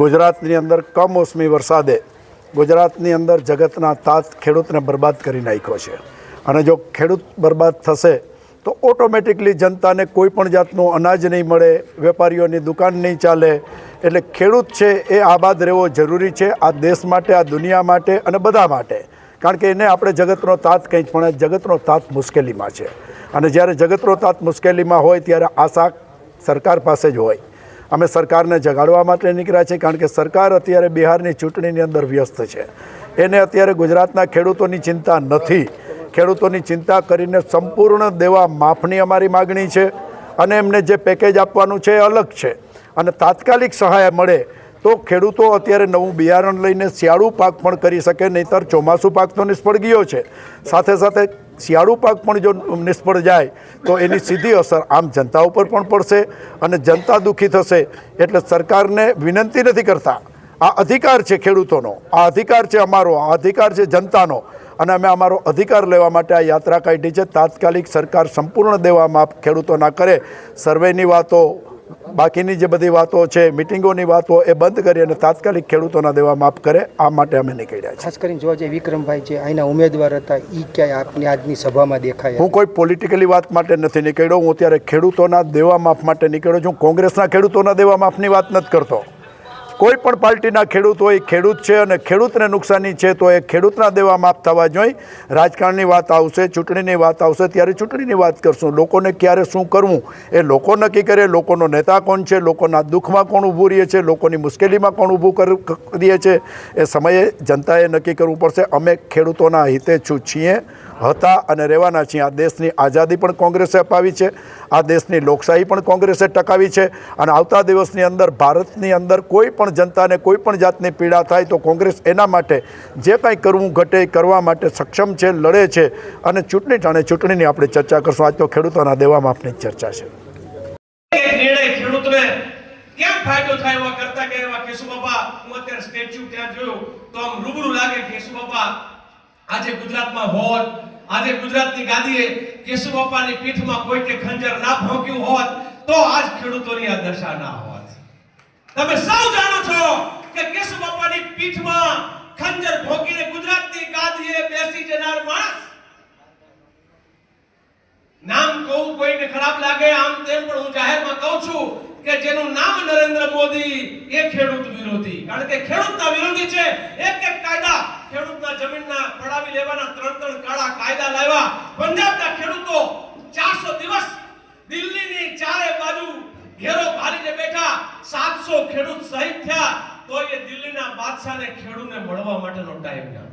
ગુજરાતની અંદર કમોસમી વરસાદે ગુજરાતની અંદર જગતના તાત ખેડૂતને બરબાદ કરી નાખ્યો છે. અને જો ખેડૂત બરબાદ થશે, તો ઓટોમેટિકલી જનતાને કોઈ પણ જાતનું અનાજ નહીં મળે, વેપારીઓની દુકાન નહીં ચાલે. એટલે ખેડૂત છે એ આબાદ રહેવો જરૂરી છે આ દેશ માટે, આ દુનિયા માટે અને બધા માટે. કારણ કે એને આપણે જગતનો તાત કંઈ પણ, જગતનો તાત મુશ્કેલીમાં છે. અને જ્યારે જગતનો તાત મુશ્કેલીમાં હોય, ત્યારે આશા સરકાર પાસે જ હોય. અમે સરકારને જગાડવા માટે નીકળ્યા છીએ કારણ કે સરકાર અત્યારે બિહારની ચૂંટણીની અંદર વ્યસ્ત છે. એને અત્યારે ગુજરાતના ખેડૂતોની ચિંતા નથી. ખેડૂતોની ચિંતા કરીને સંપૂર્ણ દેવા માફની અમારી માગણી છે અને એમને જે પેકેજ આપવાનું છે એ અલગ છે. અને તાત્કાલિક સહાય મળે તો ખેડૂતો અત્યારે નવું બિયારણ લઈને શિયાળુ પાક પણ કરી શકે, નહીંતર ચોમાસું પાક તો નિષ્ફળ ગયો છે. સાથે સાથે શિયાળુ પાક પણ જો નિષ્ફળ જાય, તો એની સીધી અસર આમ જનતા ઉપર પણ પડશે અને જનતા દુઃખી થશે. એટલે સરકારને વિનંતી નથી કરતા. આ અધિકાર છે ખેડૂતોનો, આ અધિકાર છે અમારો, આ અધિકાર છે જનતાનો. અને અમે અમારો અધિકાર લેવા માટે આ યાત્રા કાઢી છે. તાત્કાલિક સરકાર સંપૂર્ણ દેવા માફ ખેડૂતોના કરે. સર્વેની વાતો બાકીની જે બધી વાતો છે મિટિંગોની વાતો એ બંધ કરી અને તાત્કાલિક ખેડૂતોના દેવા માફ કરે આ માટે અમે નીકળ્યા ખાસ કરીને જોવા જઈએ વિક્રમભાઈ જે અહીંના ઉમેદવાર હતા એ ક્યાંય આપની આજની સભામાં દેખાય હું કોઈ પોલિટિકલી વાત માટે નથી નીકળ્યો હું અત્યારે ખેડૂતોના દેવા માફ માટે નીકળ્યો છું. કોંગ્રેસના ખેડૂતોના દેવા માફની વાત નથી કરતો. કોઈ પણ પાર્ટીના ખેડૂત હોય ખેડૂત છે અને ખેડૂતને નુકસાની છે, તો એ ખેડૂતના દેવા માફ થવા જોઈએ રાજકારણની વાત આવશે, ચૂંટણીની વાત આવશે, ત્યારે ચૂંટણીની વાત કરશું. લોકોને ક્યારે શું કરવું? એ લોકો નક્કી કરે, લોકોનો નેતા કોણ છે, લોકોના દુઃખમાં કોણ ઊભું રહે છે, લોકોની મુશ્કેલીમાં કોણ ઊભું કર કરીએ છે. એ સમયે જનતાએ નક્કી કરવું પડશે. અમે ખેડૂતોના હિતે છું, છીએ, હતા અને રહેવાના છીએ. આ દેશની આઝાદી પણ કોંગ્રેસે અપાવી છે. આ દેશની લોકશાહી પણ કોંગ્રેસે ટકાવી છે. અને આવતા દિવસની અંદર ભારતની અંદર કોઈ પણ જનતાને કોઈ પણ જાતની પીડા થાય તો કોંગ્રેસ એના માટે જે કાંઈ કરવું ઘટે કરવા માટે સક્ષમ છે, લડે છે અને ચૂંટણી ટાણે ચૂંટણીની આપણે ચર્ચા કરશું. આજ તો ખેડૂતોના દેવામાં આપણી ચર્ચા છે તમે સૌ જાણો પીઠમાં ખંજર ભોકીને ગુજરાતની ગાદીએ બેસી જનાર માણસ. નામ કહું કોઈને ખરાબ લાગે, આમ તેમ પણ હું જાહેરમાં કહું છું કે જેનું નામ નરેન્દ્ર મોદી, એ ખેડૂત વિરોધી. કારણ કે ખેડૂતના વિરોધી છે, એક એક કાયદા ખેડૂતના જમીનના પડાવી લેવાના ત્રણ ત્રણ કાળા કાયદા લાવ્યા. પંજાબના ખેડૂતો ચારસો દિવસ દિલ્હીની ચારે બાજુ ઘેરો ભારીને બેઠા. સાતસો ખેડૂત શહીદ થયા. બાદશાહને ખેડૂને મળવા માટેનો ટાઈમ ના